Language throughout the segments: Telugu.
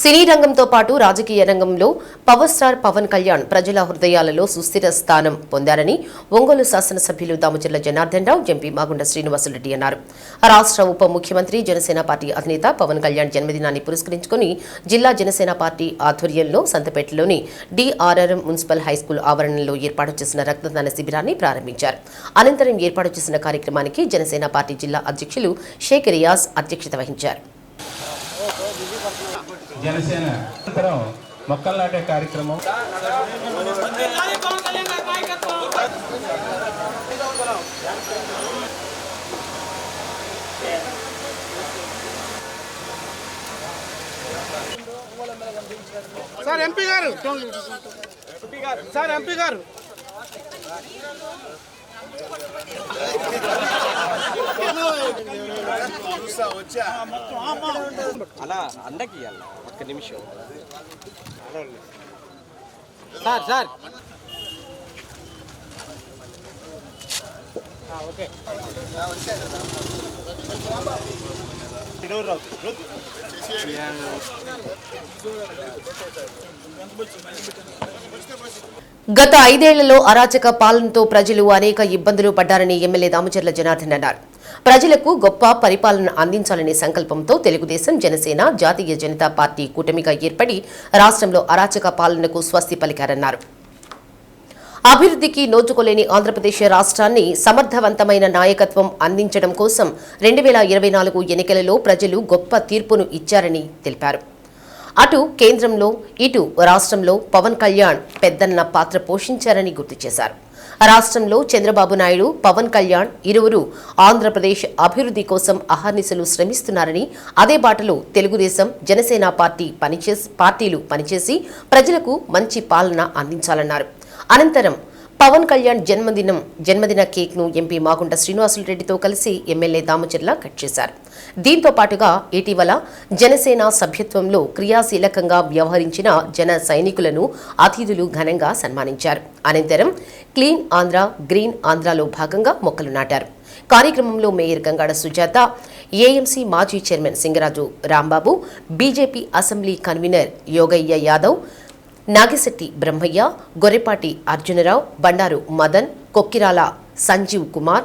సినీ రంగంతో పాటు రాజకీయ రంగంలో పవర్ స్టార్ పవన్ కళ్యాణ్ ప్రజల హృదయాలలో సుస్థిర స్థానం పొందారని ఒంగోలు శాసనసభ్యులు దామచర్ల జనార్దన్ రావు ఎంపీ మాగుండ శ్రీనివాసులరెడ్డి అన్నారు. రాష్ట్ర ఉప ముఖ్యమంత్రి జనసేన పార్టీ అధినేత పవన్ కళ్యాణ్ జన్మదినాన్ని పురస్కరించుకుని జిల్లా జనసేన పార్టీ ఆధ్వర్యంలో సంతపేటలోని డిఆర్ఆర్ఎం మున్సిపల్ హైస్కూల్ ఆవరణలో ఏర్పాటు చేసిన రక్తదాన శిబిరాన్ని ప్రారంభించారు. అనంతరం ఏర్పాటు చేసిన కార్యక్రమానికి జనసేన పార్టీ జిల్లా అధ్యక్షులు షేక్ రియాజ్ అధ్యక్షత వహించారు. జనసేన. అనంతరం మొక్కలు నాటే కార్యక్రమం. సార్ ఎంపీ గారు. సార్ ఎంపీ గారు. అలా అందకి ఒక్క నిమిషం. Sir sir. గత ఐదేళ్ళలో అరాచక పాలనతో ప్రజలు అనేక ఇబ్బందులు పడ్డారని ఎమ్మెల్యే దామచర్ల జనార్దన్ అన్నారు. ప్రజలకు గొప్ప పరిపాలన అందించాలనే సంకల్పంతో తెలుగుదేశం జనసేన జాతీయ జనతా పార్టీ కూటమిగా ఏర్పడి రాష్ట్రంలో అరాచక పాలనకు స్వస్తి పలికారన్నారు. అభివృద్ధికి నోచుకోలేని ఆంధ్రప్రదేశ్ రాష్ట్రాన్ని సమర్థవంతమైన నాయకత్వం అందించడం కోసం రెండు వేల ఇరవై నాలుగు ఎన్నికలలో ప్రజలు గొప్ప తీర్పును ఇచ్చారని తెలిపారు. అటు కేంద్రంలో ఇటు రాష్ట్రంలో పవన్ కళ్యాణ్ పెద్దన్న పాత్ర పోషించారని గుర్తు చేశారు. రాష్ట్రంలో చంద్రబాబు నాయుడు పవన్ కళ్యాణ్ ఇరువురు ఆంధ్రప్రదేశ్ అభివృద్ధి కోసం అహర్నిశలు శ్రమిస్తున్నారని అదే బాటలో తెలుగుదేశం జనసేన పార్టీ పనిచేసి పార్టీలు పనిచేసి ప్రజలకు మంచి పాలన అందించాలన్నారు. అనంతరం పవన్ కళ్యాణ్ జన్మదినం జన్మదిన కేక్ను ఎంపీ మాగుంట శ్రీనివాసులరెడ్డితో కలిసి ఎమ్మెల్యే దామచర్ల కట్ చేశారు. దీంతో పాటుగా ఇటీవల జనసేన సభ్యత్వంలో క్రియాశీలకంగా వ్యవహరించిన జన సైనికులను అతిథులు ఘనంగా సన్మానించారు. అనంతరం క్లీన్ ఆంధ్ర గ్రీన్ ఆంధ్రలో భాగంగా మొక్కలు నాటారు. కార్యక్రమంలో మేయర్ గంగాడ సుజాత ఏఎంసీ మాజీ chairman Singaraju Rambabu BJP assembly convener Yogaiah Yadav Nagisetti Brahmaiah Gorrepati Arjuna Rao Bandaru Madan Kokkirala Sanjeev Kumar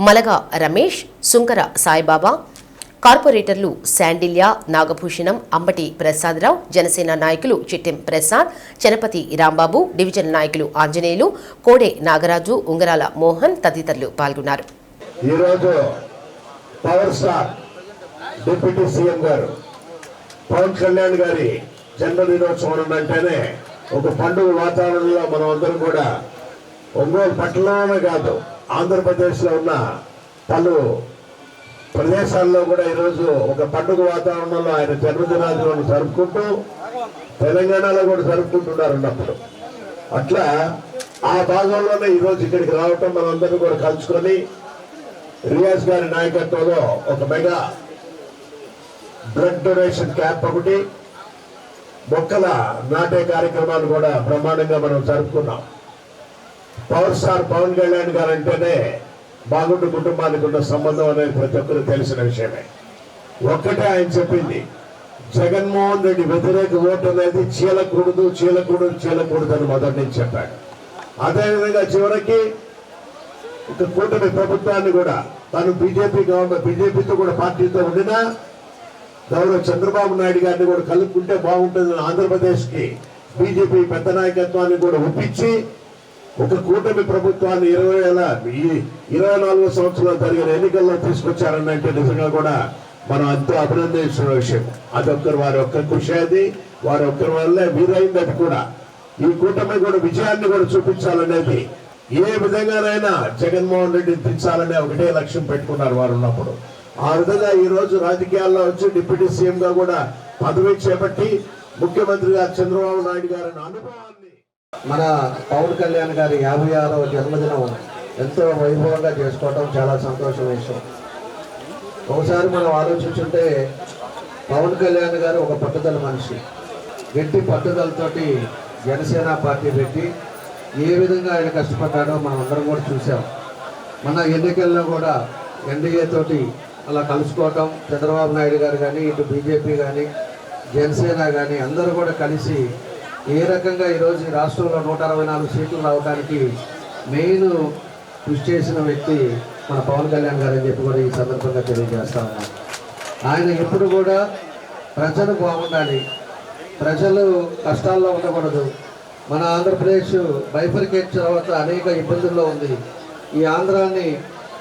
Malaga Ramesh Sunkara Saibaba కార్పొరేటర్లు శాండిల్య నాగభూషణం అంబటి ప్రసాదరావు జనసేన నాయకులు చిట్టెం ప్రసాద్ చనపతి రాంబాబు డివిజన్ నాయకులు ఆంజనేయులు కోడే నాగరాజు ఉంగరాల మోహన్ తదితరులు పాల్గొన్నారు. ఈరోజు పవర్ స్టార్ డిప్యూటీ సీఎం గారు పవన్ కళ్యాణ్ గారి జన్మదినోత్సవం అంటేనే ఒక పండుగ వాతావరణంలో మనం అందరం కూడా ఒంగోలు పట్టణంలోనే కాదు ఆంధ్రప్రదేశ్లో ఉన్న పలు ప్రదేశాల్లో కూడా ఈరోజు ఒక పండుగ వాతావరణంలో ఆయన జన్మదినాన్ని జరుపుకుంటూ తెలంగాణలో కూడా జరుపుకుంటున్నారు అన్నప్పుడు అట్లా ఆ భాగంలోనే ఈరోజు ఇక్కడికి రావటం మనందరం కూడా కలుసుకొని రియాజ్ గారి నాయకత్వంలో ఒక మెగా బ్లడ్ డొనేషన్ క్యాంప్ ఒకటి మొక్కల నాటే కార్యక్రమాలు కూడా బ్రహ్మాండంగా మనం జరుపుకున్నాం. పవర్ స్టార్ పవన్ కళ్యాణ్ గారు అంటేనే బాగుండు కుటుంబానికి ఉన్న సంబంధం అనేది ప్రతి ఒక్కరు తెలిసిన విషయమే. ఒక్కటే ఆయన చెప్పింది జగన్మోహన్ రెడ్డి వ్యతిరేక ఓటు అనేది చీలకూడదు చీలకూడదు చీలకూడదు అని మొదటి నుంచి చెప్పాడు. అదేవిధంగా చివరికి ఒక కూటమి ప్రభుత్వాన్ని కూడా తను బీజేపీ గవర్నమెంట్ బీజేపీతో కూడా పార్టీతో ఉండినా గౌరవ చంద్రబాబు నాయుడు గారిని కూడా కలుపుకుంటే బాగుంటుంది ఆంధ్రప్రదేశ్కి. బీజేపీ పెద్ద నాయకత్వాన్ని కూడా ఒప్పించి ఒక కూటమి ప్రభుత్వాన్ని ఇరవై వేల ఇరవై నాలుగో సంవత్సరంలో జరిగిన ఎన్నికల్లో తీసుకొచ్చారనంటే నిజంగా కూడా మనం ఎంతో అభినందించిన విషయం. అదొక్కరు వారి ఒక్క కృషి అది వారి ఒక్కరి వల్లే వీరైంది అది కూడా. ఈ కూటమి కూడా విజయాన్ని కూడా చూపించాలనేది ఏ విధంగానైనా జగన్మోహన్ రెడ్డి దించాలనే ఒకటే లక్ష్యం పెట్టుకున్నారు వారు ఉన్నప్పుడు. ఆ విధంగా ఈ రోజు రాజకీయాల్లో వచ్చి డిప్యూటీ సీఎం గా కూడా పదవి చేపట్టి ముఖ్యమంత్రిగా చంద్రబాబు నాయుడు గారి అనుభవాన్ని. మన పవన్ కళ్యాణ్ గారి యాభై ఆరవ జన్మదినం ఎంతో వైభవంగా చేసుకోవడం చాలా సంతోషం విషయం. ఒకసారి మనం ఆలోచించుంటే పవన్ కళ్యాణ్ గారు ఒక పట్టుదల మనిషి. గట్టి పట్టుదలతోటి జనసేన పార్టీ పెట్టి ఏ విధంగా ఆయన కష్టపడ్డాడో మనం అందరం కూడా చూసాం మన ఎన్నికల్లో కూడా ఎన్డీఏ తోటి అలా కలుసుకోవటం చంద్రబాబు నాయుడు గారు కానీ ఇటు బీజేపీ కానీ జనసేన కానీ అందరూ కూడా కలిసి ఏ రకంగా ఈరోజు రాష్ట్రంలో నూట అరవై నాలుగు సీట్లు రావడానికి మెయిన్ కృషి చేసిన వ్యక్తి మన పవన్ కళ్యాణ్ గారు అని చెప్పి కూడా ఈ సందర్భంగా తెలియజేస్తా ఉన్నాం. ఆయన ఎప్పుడు కూడా ప్రజలు బాగుండాలి. ప్రజలు కష్టాల్లో ఉండకూడదు. మన ఆంధ్రప్రదేశ్ బైఫర్కేట్ తర్వాత అనేక ఇబ్బందుల్లో ఉంది. ఈ ఆంధ్రాన్ని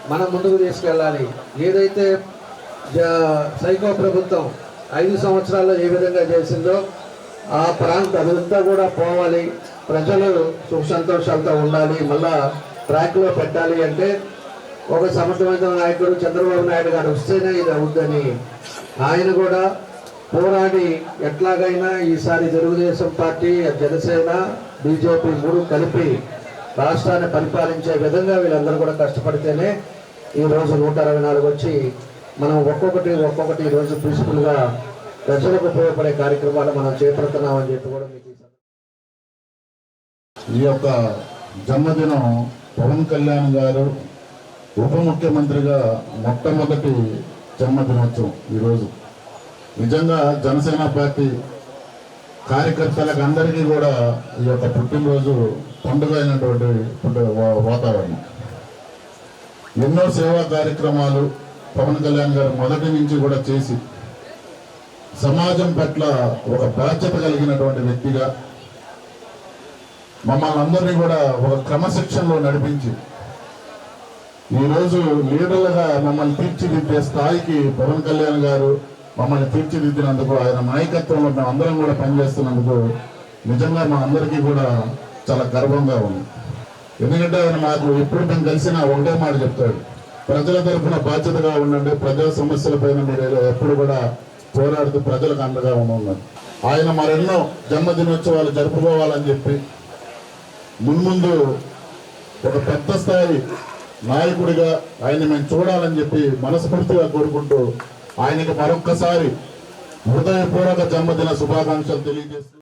మనం ముందుకు తీసుకెళ్ళాలి. ఏదైతే జ- సైకో ప్రభుత్వం ఐదు సంవత్సరాల్లో ఏ విధంగా చేసిందో ఆ ప్రాంత అదంతా కూడా పోవాలి. ప్రజలు సుఖ సంతోషాలతో ఉండాలి. మళ్ళా ట్రాక్లో పెట్టాలి అంటే ఒక సమర్థమైన నాయకుడు చంద్రబాబు నాయుడు గారు వస్తేనే ఇది అవుద్దని ఆయన కూడా పోరాడి ఎట్లాగైనా ఈసారి తెలుగుదేశం పార్టీ జనసేన బీజేపీ మూడు కలిపి రాష్ట్రాన్ని పరిపాలించే విధంగా వీళ్ళందరూ కూడా కష్టపడితేనే ఈ రోజు నూట అరవై నాలుగు వచ్చి మనం ఒక్కొక్కటి ఒక్కొక్కటి ఈరోజు రోజు పీస్ఫుల్గా ప్రజలకు ఉపయోగపడే కార్యక్రమాలు మనం చేపడుతున్నామని చెప్పి కూడా మీకు ఈ యొక్క జన్మదినం పవన్ కళ్యాణ్ గారు ఉప ముఖ్యమంత్రిగా మొట్టమొదటి జన్మదినోత్సవం ఈరోజు నిజంగా జనసేన పార్టీ కార్యకర్తలకు అందరికీ కూడా ఈ యొక్క పుట్టినరోజు పండుగ అయినటువంటి వాతావరణం. ఎన్నో సేవా కార్యక్రమాలు పవన్ కళ్యాణ్ గారు మొదటి నుంచి కూడా చేసి సమాజం పట్ల ఒక బాధ్యత కలిగినటువంటి వ్యక్తిగా మమ్మల్ని అందరినీ కూడా ఒక క్రమశిక్షణలో నడిపించి ఈరోజు లీడర్లుగా మమ్మల్ని తీర్చిదిద్దే స్థాయికి పవన్ కళ్యాణ్ గారు మమ్మల్ని తీర్చిదిద్దినందుకు ఆయన నాయకత్వంలో మేము అందరం కూడా పనిచేస్తున్నందుకు నిజంగా మా అందరికీ కూడా చాలా గర్వంగా ఉంది. ఎందుకంటే ఆయన మాకు ఎప్పుడు మేము కలిసినా ఒకటే మాట చెప్తాడు. ప్రజల తరఫున బాధ్యతగా ఉండండి ప్రజా సమస్యలపైన మీరు ఎప్పుడు కూడా పోరాడుతూ ప్రజలకు అండగా ఉండండి ఆయన మరెన్నో జన్మదినోత్సవాలు జరుపుకోవాలని చెప్పి మున్ముందు ఒక పెద్ద స్థాయి నాయకుడిగా ఆయన మేము చూడాలని చెప్పి మనస్ఫూర్తిగా కోరుకుంటూ ఆయనకి మరొక్కసారి హృదయపూర్వక జన్మదిన శుభాకాంక్షలు తెలియజేస్తూ